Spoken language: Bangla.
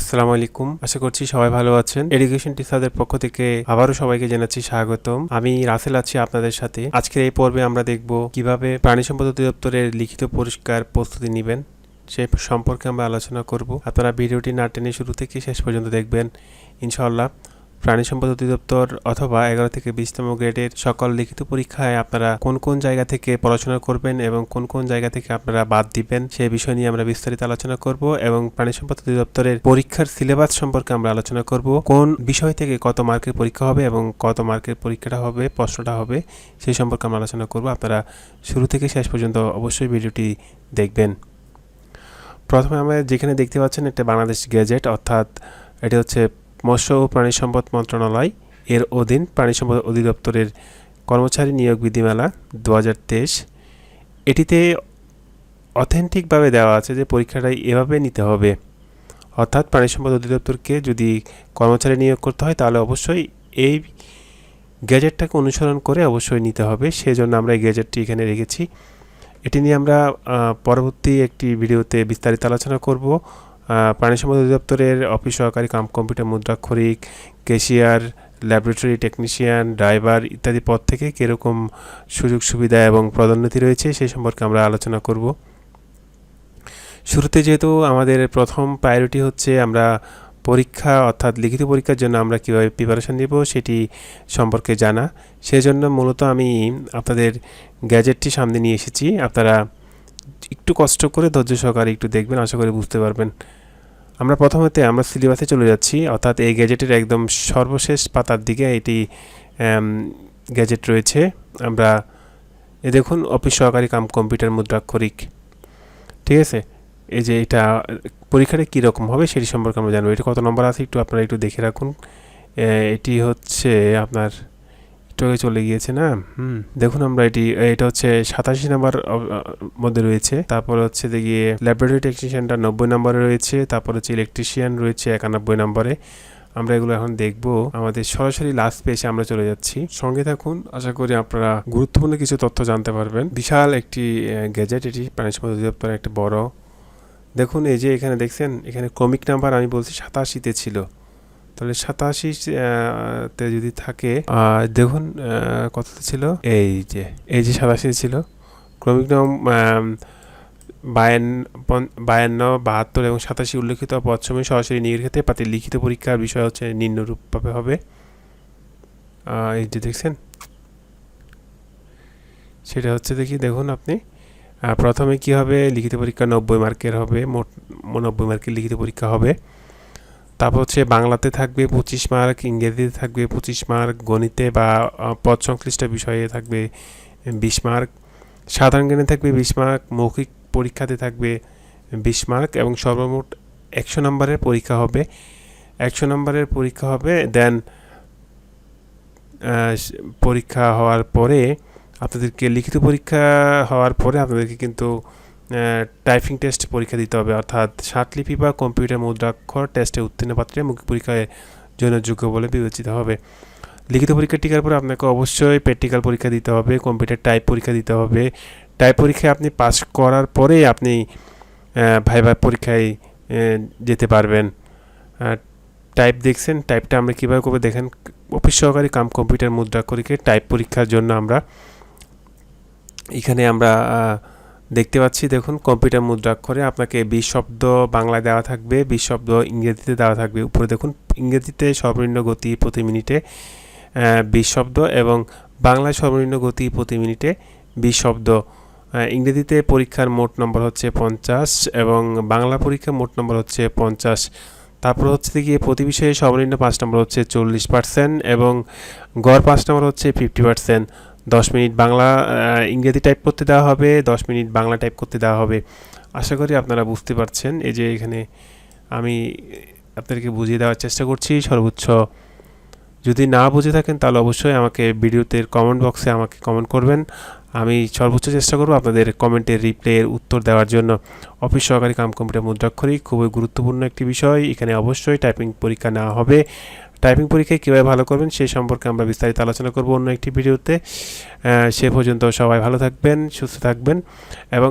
আসসালামু আলাইকুম। আশা করছি সবাই ভালো আছেন। এডুকেশন টিচারদের পক্ষ থেকে আবারও সবাইকে জানাচ্ছি স্বাগতম। আমি রাসেল আছি আপনাদের সাথে। আজকের এই পর্বে আমরা দেখব কীভাবে প্রাণী সম্পদ অধিদপ্তরের লিখিত পরিষ্কার প্রস্তুতি নেবেন। সে সম্পর্কে আমরা আলোচনা করব। আপনারা ভিডিওটি না টেনে শুরু থেকে শেষ পর্যন্ত দেখবেন। ইনশাআল্লাহ। প্রাণী সম্পদ অধিদপ্তর অথবা এগারো থেকে বিশতম গ্রেডের সকল লিখিত পরীক্ষায় আপনারা কোন কোন জায়গা থেকে পড়াশোনা করবেন এবং কোন কোন জায়গা থেকে আপনারা বাদ দিবেন সেই বিষয় নিয়ে আমরা বিস্তারিত আলোচনা করব এবং প্রাণী সম্পদ অধিদপ্তরের পরীক্ষার সিলেবাস সম্পর্কে আমরা আলোচনা করব। কোন বিষয় থেকে কত মার্কের পরীক্ষা হবে এবং কত মার্কের পরীক্ষাটা হবে, প্রশ্নটা হবে সেই সম্পর্কে আমরা আলোচনা করব। আপনারা শুরু থেকে শেষ পর্যন্ত অবশ্যই ভিডিওটি দেখবেন। প্রথমে আমরা যেখানে দেখতে পাচ্ছেন একটা বাংলাদেশ গ্যাজেট, অর্থাৎ এটি হচ্ছে মৎস্য ও প্রাণী সম্পদ মন্ত্রণালয় এর অধীন প্রাণী সম্পদ অধিদপ্তরের কর্মচারী নিয়োগ বিধিমালা দু এটিতে অথেন্টিকভাবে দেওয়া আছে যে পরীক্ষাটা এভাবে নিতে হবে। অর্থাৎ প্রাণী সম্পদ অধিদপ্তরকে যদি কর্মচারী নিয়োগ করতে হয়, তাহলে অবশ্যই এই গ্যাজেটটাকে অনুসরণ করে অবশ্যই নিতে হবে। সেজন্য আমরা এই গ্যাজেটটি এখানে রেখেছি। এটি নিয়ে আমরা পরবর্তী একটি ভিডিওতে বিস্তারিত আলোচনা করব। প্রাণী সম্পদ অধিদপ্তরের অফিস সহকারী কাম কম্পিউটার মুদ্রাক্ষরিক, ক্যাশিয়ার, ল্যাবরেটরি টেকনিশিয়ান, ড্রাইভার ইত্যাদি পদ থেকে কীরকম সুযোগ সুবিধা এবং পদোন্নতি রয়েছে সেই সম্পর্কে আমরা আলোচনা করব। শুরুতে যেহেতু আমাদের প্রথম প্রায়োরিটি হচ্ছে আমরা পরীক্ষা অর্থাৎ লিখিত পরীক্ষার জন্য আমরা কীভাবে প্রিপারেশন নেব সেটি সম্পর্কে জানা। সেজন্য মূলত আমি আপনাদের গ্যাজেটটি সামনে নিয়ে এসেছি। আপনারা একটু কষ্ট করে ধৈর্য সহকারে একটু দেখবেন, আশা করি বুঝতে পারবেন। আমরা প্রথমতে আমরা সিলেবাসে চলে যাচ্ছি, অর্থাৎ এই গ্যাজেটের একদম সর্বশেষ পাতার দিকে এটি গ্যাজেট রয়েছে। আমরা, এ দেখুন, অফিস সহকারী কাম কম্পিউটার মুদ্রাক্ষরিক। ঠিক আছে? এই যে এটা, পরীক্ষাটা কীরকম হবে সেটি সম্পর্কে আমরা জানব। এটা কত নম্বর আছে একটু আপনারা একটু দেখে রাখুন। এটি হচ্ছে আপনার আগে চলে গিয়েছে, না? হুম। দেখুন আমরা এটি, এটা হচ্ছে সাতাশি নাম্বার মধ্যে রয়েছে। তারপর হচ্ছে দেখিয়ে ল্যাবরেটরি টেকনিশিয়ানটা নব্বই নম্বরে রয়েছে। তারপর হচ্ছে ইলেকট্রিশিয়ান রয়েছে একানব্বই নম্বরে। আমরা এগুলো এখন দেখব। আমাদের সরাসরি লাস্ট পেজে আমরা চলে যাচ্ছি। সঙ্গে থাকুন, আশা করি আপনারা গুরুত্বপূর্ণ কিছু তথ্য জানতে পারবেন। বিশাল একটি গ্যাজেট এটি, প্রাণী সম্পদ অধিদপ্তরের একটা বড়। দেখুন, এই যে এখানে দেখছেন, এখানে ক্রমিক নাম্বার আমি বলছি সাতাশিতে ছিল। তাহলে সাতাশি তে যদি থাকে দেখুন কততে ছিল? এই যে এই যে সাতাশি ছিল। ক্রমিক নাম বায়ান্ন বায়ান্ন, বাহাত্তর এবং সাতাশি উল্লেখিত পশ্চিমে সরাসরি নিয়োগের ক্ষেত্রে পাতি লিখিত পরীক্ষার বিষয় হচ্ছে নিম্নরূপভাবে হবে। এই যে দেখছেন? সেটা হচ্ছে দেখি, দেখুন আপনি। প্রথমে কি হবে? লিখিত পরীক্ষা নব্বই মার্কের হবে, মোট, নব্বই মার্কের লিখিত পরীক্ষা হবে। তারপর হচ্ছে বাংলাতে থাকবে পঁচিশ মার্ক, ইংরেজিতে থাকবে পঁচিশ মার্ক, গণিতে বা পদ সংশ্লিষ্ট বিষয়ে থাকবে বিশ মার্ক। সাধারণ জ্ঞানে থাকবে বিশ মার্ক, মৌখিক পরীক্ষাতে থাকবে বিশ মার্ক এবং সর্বমোট একশো নম্বরের পরীক্ষা হবে। একশো নম্বরের পরীক্ষা হবে, দেন পরীক্ষা হওয়ার পরে আপনাদেরকে লিখিত পরীক্ষা হওয়ার পরে আপনাদেরকে কিন্তু টাইপিং টেস্ট পরীক্ষা দিতে হবে। অর্থাৎ ষাটলিপি বা কম্পিউটার মুদ্রাক্ষর টেস্টে উত্তীর্ণ পাত্রে মৌখিক পরীক্ষায় জন্য যোগ্য বলে বিবেচিত হবে। লিখিত পরীক্ষা টিকার পরে আপনাকে অবশ্যই প্র্যাকটিক্যাল পরীক্ষা দিতে হবে কম্পিউটার টাইপ পরীক্ষা দিতে হবে। টাইপ পরীক্ষায় আপনি পাস করার পরে আপনি ভাইবা পরীক্ষায় যেতে পারবেন। টাইপ দেখছেন টাইপটা আমরা কীভাবে করব দেখেন অফিস সহকারী কাম কম্পিউটার মুদ্রাক্ষরিকে টাইপ পরীক্ষার জন্য আমরা, এখানে আমরা দেখতে পাচ্ছি, দেখুন, কম্পিউটার মুদ্রাক্ষরে আপনাকে বিশ শব্দ বাংলায় দেওয়া থাকবে বিশ শব্দ ইংরেজিতে দেওয়া থাকবে। উপরে দেখুন, ইংরেজিতে সর্বনিম্ন গতি প্রতি মিনিটে বিশ শব্দ এবং বাংলায় সর্বনিম্ন গতি প্রতি মিনিটে বিশ শব্দ। ইংরেজিতে পরীক্ষার মোট নম্বর হচ্ছে পঞ্চাশ এবং বাংলা পরীক্ষার মোট নম্বর হচ্ছে পঞ্চাশ। তারপর হচ্ছে গিয়ে প্রতি বিষয়ে সর্বনিম্ন পাঁচ নম্বর হচ্ছে চল্লিশ পার্সেন্ট এবং গড় পাঁচ নম্বর হচ্ছে ফিফটি পার্সেন্ট। দশ মিনিট বাংলা ইংরেজি টাইপ করতে দেওয়া হবে, দশ মিনিট বাংলা টাইপ করতে দেওয়া হবে। আশা করি আপনারা বুঝতে পারছেন। এই যে এখানে আমি আপনাদেরকে বুঝিয়ে দেওয়ার চেষ্টা করছি। সর্বোচ্চ যদি না বুঝে থাকেন, তাহলে অবশ্যই আমাকে ভিডিওতে কমেন্ট বক্সে আমাকে কমেন্ট করবেন। আমি সর্বোচ্চ চেষ্টা করব আপনাদের কমেন্টের রিপ্লাইয়ের উত্তর দেওয়ার জন্য। অফিস সহকারী কাম কম্পিউটার মুদ্রাক্ষরিক, খুবই গুরুত্বপূর্ণ একটি বিষয়। এখানে অবশ্যই টাইপিং পরীক্ষা নেওয়া হবে। টাইপিং পরীক্ষায় কীভাবে ভালো করবেন সেই সম্পর্কে আমরা বিস্তারিত আলোচনা করব অন্য একটি ভিডিওতে। সে পর্যন্ত সবাই ভালো থাকবেন, সুস্থ থাকবেন এবং